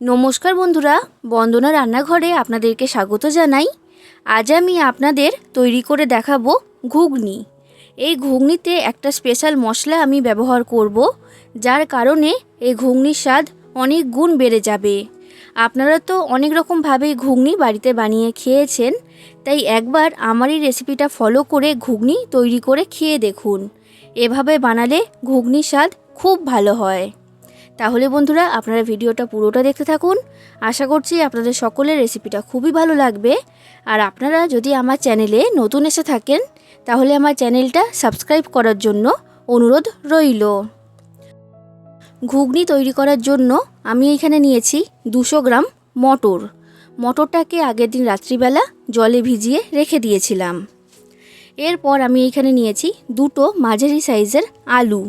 নমস্কার বন্ধুরা, বন্দনা রান্নাঘরে আপনাদেরকে স্বাগত জানাই। আজ আমি আপনাদের তৈরি করে দেখাবো ঘুগনি। এই ঘুগনিতে একটা স্পেশাল মশলা আমি ব্যবহার করব, যার কারণে এই ঘুগনির স্বাদ অনেক গুণ বেড়ে যাবে। আপনারা তো অনেক রকমভাবেই ঘুগনি বাড়িতে বানিয়ে খেয়েছেন, তাই একবার আমার এই রেসিপিটা ফলো করে ঘুগনি তৈরি করে খেয়ে দেখুন। এভাবে বানালে ঘুগনির স্বাদ খুব ভালো হয়। তাহলে বন্ধুরা আপনারা ভিডিওটা পুরোটা দেখতে থাকুন। আশা করছি আপনাদের সকলের রেসিপিটা খুবই ভালো লাগবে। আর আপনারা যদি আমার চ্যানেলে নতুন এসে থাকেন, তাহলে আমার চ্যানেলটা সাবস্ক্রাইব করার জন্য অনুরোধ রইল। ঘুগনি তৈরি করার জন্য আমি এখানে নিয়েছি দুশো গ্রাম মটর। মটরটাকে আগের দিন রাত্রিবেলা জলে ভিজিয়ে রেখে দিয়েছিলাম। এরপর আমি এখানে নিয়েছি দুটো মাঝারি সাইজের আলু।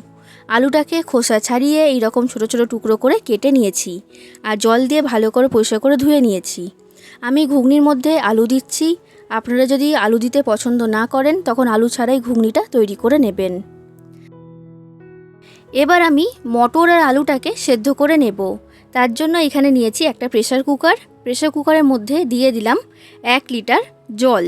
আলুটাকে খোসা ছাড়িয়ে এই রকম ছোটো ছোটো টুকরো করে কেটে নিয়েছি আর জল দিয়ে ভালো করে পরিষ্কার করে ধুয়ে নিয়েছি। আমি ঘুগনির মধ্যে আলু দিচ্ছি। আপনারা যদি আলু দিতে পছন্দ না করেন, তখন আলু ছাড়াই ঘুগনিটা তৈরি করে নেবেন। এবার আমি মটর আর আলুটাকে সেদ্ধ করে নেব। তার জন্য এখানে নিয়েছি একটা প্রেশার কুকার। প্রেশার কুকারের মধ্যে দিয়ে দিলাম এক লিটার জল।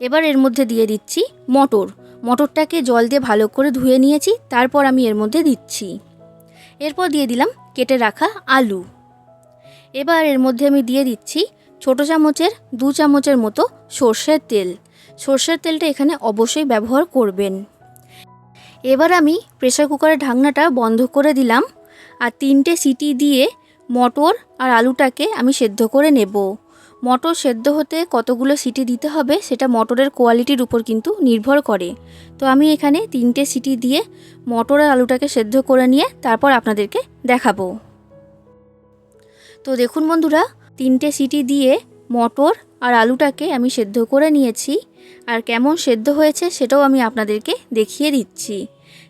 এবার এর মধ্যে দিয়ে দিচ্ছি মটর। মটরটাকে জল দিয়ে ভালো করে ধুয়ে নিয়েছি, তারপর আমি এর মধ্যে দিচ্ছি। এরপর দিয়ে দিলাম কেটে রাখা আলু। এবার এর মধ্যে আমি দিয়ে দিচ্ছি ছোটো চামচের, দু চামচের মতো সর্ষের তেল। সর্ষের তেলটা এখানে অবশ্যই ব্যবহার করবেন। এবার আমি প্রেসার কুকারের ঢাকনাটা বন্ধ করে দিলাম আর তিনটে সিটি দিয়ে মটর আর আলুটাকে আমি সেদ্ধ করে নেব। মটর সেদ্ধ হতে কতগুলো সিটি দিতে হবে সেটা মটরের কোয়ালিটির উপর কিন্তু নির্ভর করে। তো আমি এখানে তিনটে সিটি দিয়ে মটর আর আলুটাকে সেদ্ধ করে নিয়ে তারপর আপনাদেরকে দেখাবো। তো দেখুন বন্ধুরা, তিনটে সিটি দিয়ে মটর আর আলুটাকে আমি সেদ্ধ করে নিয়েছি আর কেমন সেদ্ধ হয়েছে সেটাও আমি আপনাদেরকে দেখিয়ে দিচ্ছি।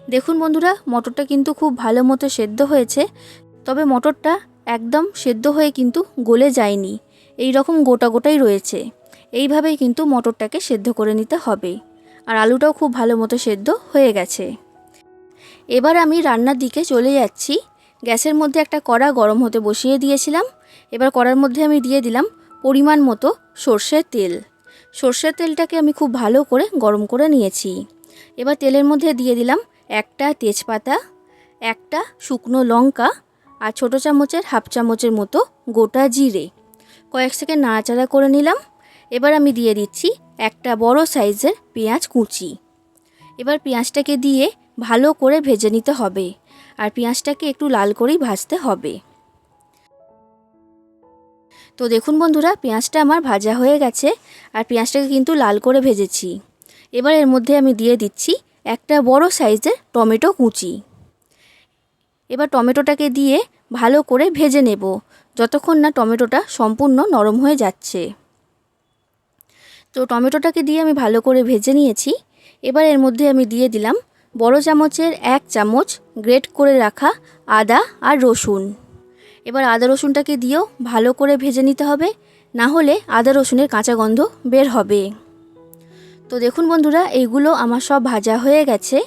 দেখুন বন্ধুরা, মটরটা কিন্তু খুব ভালো মতো সেদ্ধ হয়েছে, তবে মটরটা একদম সেদ্ধ হয়ে কিন্তু গলে যায়নি। এই রকম গোটা গোটাই রয়েছে। এইভাবেই কিন্তু মটরটাকে সেদ্ধ করে নিতে হবে। আর আলুটাও খুব ভালো মতো সেদ্ধ হয়ে গেছে। এবার আমি রান্নার দিকে চলে যাচ্ছি। গ্যাসের মধ্যে একটা কড়া গরম হতে বসিয়ে দিয়েছিলাম। এবার কড়ার মধ্যে আমি দিয়ে দিলাম পরিমাণ মতো সর্ষের তেল। সর্ষের তেলটাকে আমি খুব ভালো করে গরম করে নিয়েছি। এবার তেলের মধ্যে দিয়ে দিলাম একটা তেজপাতা, একটা শুকনো লঙ্কা আর ছোটো চামচের হাফ চামচের মতো গোটা জিরে। কয়েক সেকেন্ড নাড়াচাড়া করে নিলাম। এবার আমি দিয়ে দিচ্ছি একটা বড় সাইজের পেঁয়াজ কুচি। এবার পেঁয়াজটাকে দিয়ে ভালো করে ভেজে নিতে হবে আর পেঁয়াজটাকে একটু লাল করেই ভাজতে হবে। তো দেখুন বন্ধুরা, পেঁয়াজটা আমার ভাজা হয়ে গেছে আর পেঁয়াজটাকে কিন্তু লাল করে ভেজেছি। এবার এর মধ্যে আমি দিয়ে দিচ্ছি একটা বড় সাইজের টমেটো কুচি। এবার টমেটোটাকে দিয়ে ভালো করে ভেজে নেব। যতক্ষণ না টমেটোটা সম্পূর্ণ নরম হয়ে যাচ্ছে। তো টমেটোটাকে দিয়ে আমি ভালো করে ভেজে নিয়েছি। এবার এর মধ্যে আমি দিয়ে দিলাম বড় চামচের এক চামচ গ্রেট করে রাখা আদা আর রসুন। এবার আদা রসুনটাকে দিয়েও ভালো করে ভেজে নিতে হবে, না হলে আদা রসুনের কাঁচা গন্ধ বের হবে। তো দেখুন বন্ধুরা, এইগুলো আমার সব ভাজা হয়ে গেছে।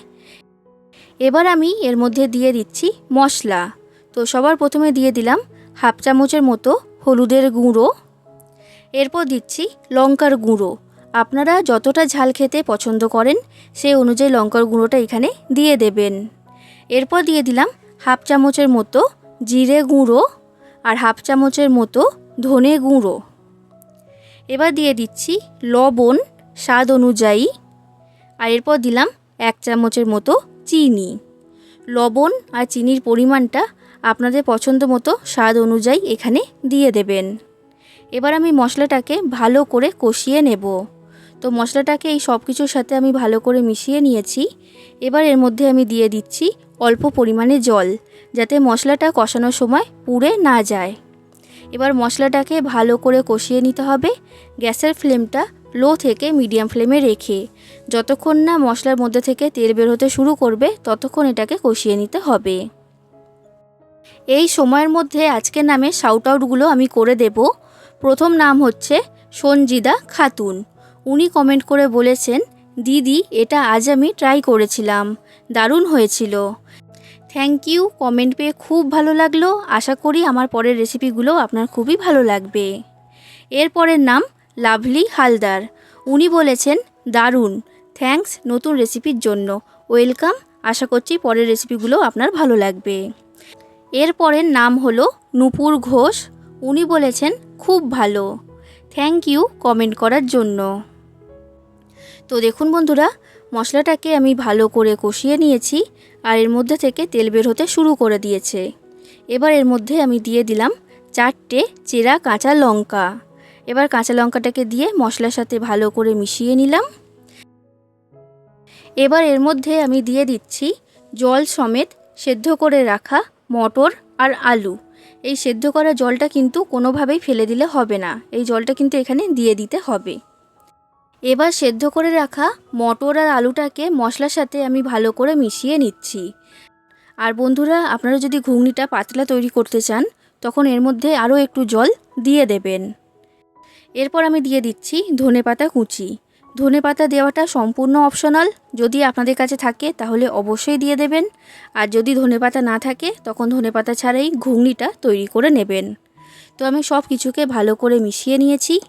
এবার আমি এর মধ্যে দিয়ে দিচ্ছি মশলা। তো সবার প্রথমে দিয়ে দিলাম হাফ চামচের মতো হলুদের গুঁড়ো। এরপর দিচ্ছি লঙ্কার গুঁড়ো। আপনারা যতটা ঝাল খেতে পছন্দ করেন সেই অনুযায়ী লঙ্কার গুঁড়োটা এখানে দিয়ে দেবেন। এরপর দিয়ে দিলাম হাফ চামচের মতো জিরে গুঁড়ো আর হাফ চামচের মতো ধনে গুঁড়ো। এবার দিয়ে দিচ্ছি লবণ স্বাদ অনুযায়ী। আর এরপর দিলাম এক চামচের মতো চিনি। লবণ আর চিনির পরিমাণটা আপনাদের পছন্দ মতো স্বাদ অনুযায়ী এখানে দিয়ে দেবেন। এবার আমি মশলাটাকে ভালো করে কষিয়ে নেব। তো মশলাটাকে এই সব কিছুর সাথে আমি ভালো করে মিশিয়ে নিয়েছি। এবার এর মধ্যে আমি দিয়ে দিচ্ছি অল্প পরিমাণে জল, যাতে মশলাটা কষানোর সময় পুড়ে না যায়। এবার মশলাটাকে ভালো করে কষিয়ে নিতে হবে। গ্যাসের ফ্লেমটা লো থেকে মিডিয়াম ফ্লেমে রেখে। যতক্ষণ না মশলার মধ্যে থেকে তেল বের হতে শুরু করবে, ততক্ষণ এটাকে কষিয়ে নিতে হবে। এই সময়ের মধ্যে আজকের নামে শাউট আউটগুলো আমি করে দেব। প্রথম নাম হচ্ছে সঞ্জিদা খাতুন। উনি কমেন্ট করে বলেছেন, দিদি, এটা আজ আমি ট্রাই করেছিলাম। দারুণ হয়েছিল। থ্যাংক ইউ কমেন্ট পেয়ে খুব ভালো লাগল। আশা করি আমার পরের রেসিপিগুলো আপনার খুবই ভালো লাগবে। এরপরের নাম লাভলি হালদার। উনি বলেছেন, দারুণ। থ্যাঙ্কস নতুন রেসিপির জন্য। ওয়েলকাম আশা করছি পরের রেসিপিগুলো আপনার ভালো লাগবে। এরপরের নাম হলো নূপুর ঘোষ। উনি বলেছেন, খুব ভালো। থ্যাংক ইউ কমেন্ট করার জন্য। তো দেখুন বন্ধুরা, মশলাটাকে আমি ভালো করে কষিয়ে নিয়েছি আর এর মধ্যে থেকে তেল বের হতে শুরু করে দিয়েছে। এবার এর মধ্যে আমি দিয়ে দিলাম চারটে চেরা কাঁচা লঙ্কা। এবার কাঁচা লঙ্কাটাকে দিয়ে মশলার সাথে ভালো করে মিশিয়ে নিলাম। এবার এর মধ্যে আমি দিয়ে দিচ্ছি জল সমেত সেদ্ধ করে রাখা মটর আর আলু। এই সেদ্ধ করা জলটা কিন্তু কোনোভাবেই ফেলে দিলে হবে না। এই জলটা কিন্তু এখানে দিয়ে দিতে হবে। এবার সেদ্ধ করে রাখা মটর আর আলুটাকে মশলার সাথে আমি ভালো করে মিশিয়ে নিচ্ছি। আর বন্ধুরা, আপনারা যদি ঘুগনিটা পাতলা তৈরি করতে চান, তখন এর মধ্যে আরও একটু জল দিয়ে দেবেন। এরপর আমি দিয়ে দিচ্ছি ধনে পাতা কুচি। ধনে পাতা দেওয়াটা সম্পূর্ণ অপশনাল। যদি আপনাদের কাছে থাকে, তাহলে অবশ্যই দিয়ে দেবেন। আর যদি ধনে পাতা না থাকে, তখন ধনে পাতা ছাড়াই ঘুগনিটা তৈরি করে নেবেন। তো আমি সব কিছুকে ভালো করে মিশিয়ে নিয়েছি।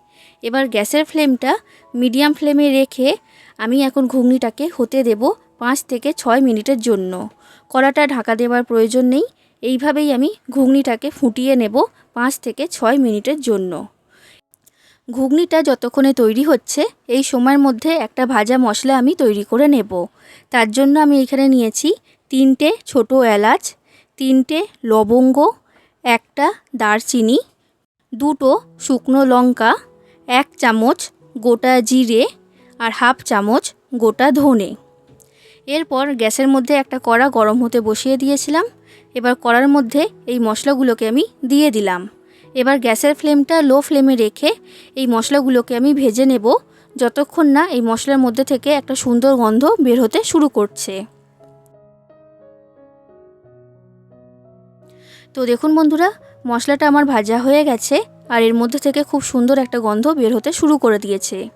এবার গ্যাসের ফ্লেমটা মিডিয়াম ফ্লেমে রেখে আমি এখন ঘুগনিটাকে হতে দেব পাঁচ থেকে ছয় মিনিটের জন্য। কড়াটা ঢাকা দেওয়ার প্রয়োজন নেই। এইভাবেই আমি ঘুগনিটাকে ফুটিয়ে নেব পাঁচ থেকে ছয় মিনিটের জন্য। ঘুগনিটা যতক্ষণে তৈরি হচ্ছে, এই সময়ের মধ্যে একটা ভাজা মশলা আমি তৈরি করে নেব। তার জন্য আমি এখানে নিয়েছি তিনটে ছোট এলাচ, তিনটে লবঙ্গ, একটা দারচিনি, দুটো শুকনো লঙ্কা, এক চামচ গোটা জিরে আর হাফ চামচ গোটা ধনে। এরপর গ্যাসের মধ্যে একটা কড়া গরম হতে বসিয়ে দিয়েছিলাম। এবার কড়ার মধ্যে এই মশলাগুলোকে আমি দিয়ে দিলাম। এবার গ্যাসের ফ্লেমটা লো ফ্লেমে রেখে এই মশলাগুলোকে আমি ভেজে নেব, যতক্ষণ না এই মশলার মধ্যে থেকে একটা সুন্দর গন্ধ বের হতে শুরু করছে। তো দেখুন বন্ধুরা, মশলাটা আমার ভাজা হয়ে গেছে আর এর মধ্যে থেকে খুব সুন্দর একটা গন্ধ বের হতে শুরু করে দিয়েছে।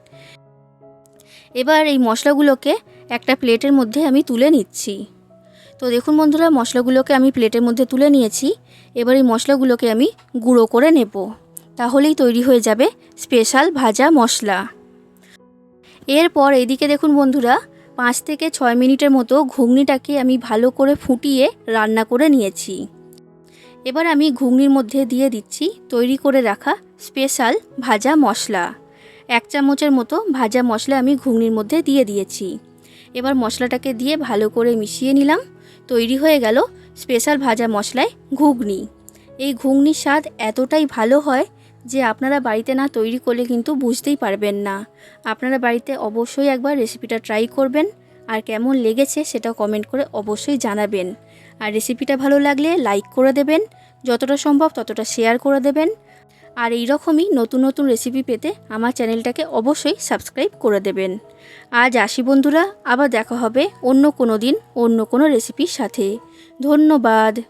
এবার এই মশলাগুলোকে একটা প্লেটের মধ্যে আমি তুলে নিচ্ছি। তো দেখুন বন্ধুরা, মশলাগুলোকে আমি প্লেটের মধ্যে তুলে নিয়েছি। এবার এই মশলাগুলোকে আমি গুঁড়ো করে নেব। তাহলেই তৈরি হয়ে যাবে স্পেশাল ভাজা মশলা। এরপর এইদিকে দেখুন বন্ধুরা, পাঁচ থেকে ছয় মিনিটের মতো ঘুগনিটাকে আমি ভালো করে ফুটিয়ে রান্না করে নিয়েছি। এবার আমি ঘুগনির মধ্যে দিয়ে দিচ্ছি তৈরি করে রাখা স্পেশাল ভাজা মশলা। এক চামচের মতো ভাজা মশলা আমি ঘুগনির মধ্যে দিয়ে দিয়েছি। এবার মশলাটাকে দিয়ে ভালো করে মিশিয়ে নিলাম। তৈরি হয়ে গেল স্পেশাল ভাজা মশলায় ঘুগনি। এই ঘুগনির স্বাদ এতটাই ভালো হয় যে আপনারা বাড়িতে না তৈরি করলে কিন্তু বুঝতেই পারবেন না। আপনারা বাড়িতে অবশ্যই একবার রেসিপিটা ট্রাই করবেন আর কেমন লেগেছে সেটা কমেন্ট করে অবশ্যই জানাবেন। আর রেসিপিটা ভালো লাগলে লাইক করে দেবেন, যতটা সম্ভব ততটা শেয়ার করে দেবেন। আর এই রকমই নতুন নতুন রেসিপি পেতে আমার চ্যানেলটাকে অবশ্যই সাবস্ক্রাইব করে দেবেন। আজ আসি বন্ধুরা, আবার দেখা হবে অন্য কোনো দিন অন্য কোনো রেসিপির সাথে। ধন্যবাদ।